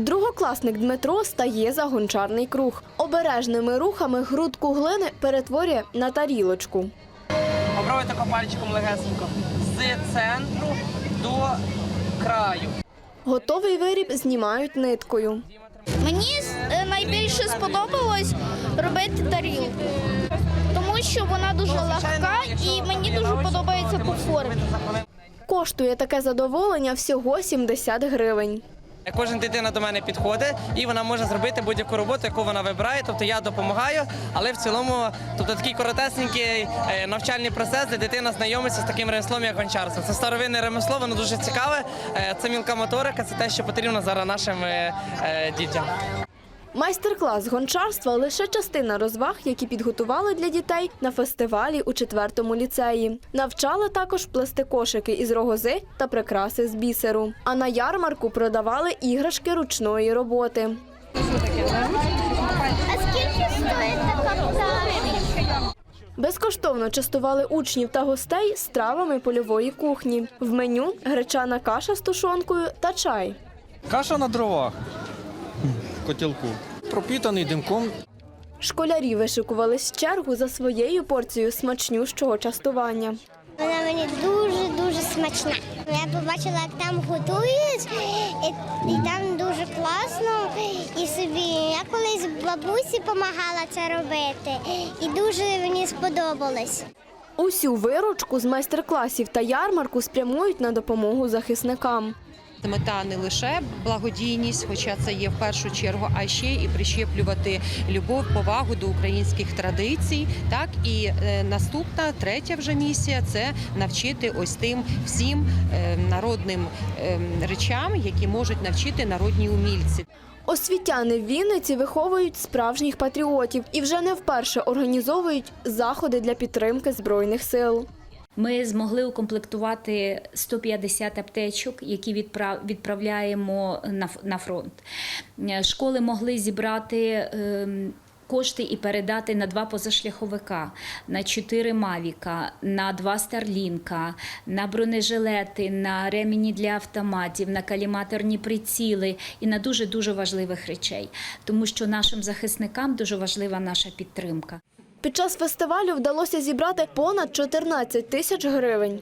Другокласник Дмитро стає за гончарний круг. Обережними рухами грудку глини перетворює на тарілочку. Обробити пальчиком легесенько з центру до краю. Готовий виріб знімають ниткою. Мені е, найбільше сподобалось робити тарілку, тому що вона дуже легка і мені дуже подобається по формі. Коштує таке задоволення всього 70 гривень. Кожна дитина до мене підходить і вона може зробити будь-яку роботу, яку вона вибирає. Тобто я допомагаю, але в цілому, тобто такий коротесенький е, навчальний процес, де дитина знайомиться з таким ремеслом, як гончарство. Це старовинне ремесло, воно дуже цікаве. Е, Це мілка моторика, це те, що потрібно зараз нашим е, е, дітям. Майстер-клас з гончарства лише частина розваг, які підготували для дітей на фестивалі у четвертому ліцеї. Навчали також плести кошики із рогози та прикраси з бісеру. А на ярмарку продавали іграшки ручної роботи. А скільки стоїть така пташка? Безкоштовно частували учнів та гостей стравами польової кухні. В меню гречана каша з тушонкою та чай. Каша на дровах в котілку. Пропітаний димком. Школярі вишикувались в чергу за своєю порцією смачнющого частування. Вона мені дуже-дуже смачна. Я побачила, як там готують, і, і там дуже класно. І собі я колись бабусі допомагала це робити, і дуже мені сподобалось. Усю виручку з майстер-класів та ярмарку спрямують на допомогу захисникам. Мета не лише благодійність, хоча це є в першу чергу, а ще і прищеплювати любов, повагу до українських традицій. Так і е, наступна третя вже місія це навчити ось тим всім е, народним е, речам, які можуть навчити народні умільці. Освітяни в Вінниці виховують справжніх патріотів і вже не вперше організовують заходи для підтримки збройних сил. Ми змогли укомплектувати 150 аптечок, які відправляємо на фронт. Е, Школи могли зібрати. Кошти і передати на два позашляховика, на чотири мавіка, на два старлінка, на бронежилети, на ремені для автоматів, на каліматорні приціли і на дуже дуже важливих речей, тому що нашим захисникам дуже важлива наша підтримка. Під час фестивалю вдалося зібрати понад 14 тисяч гривень.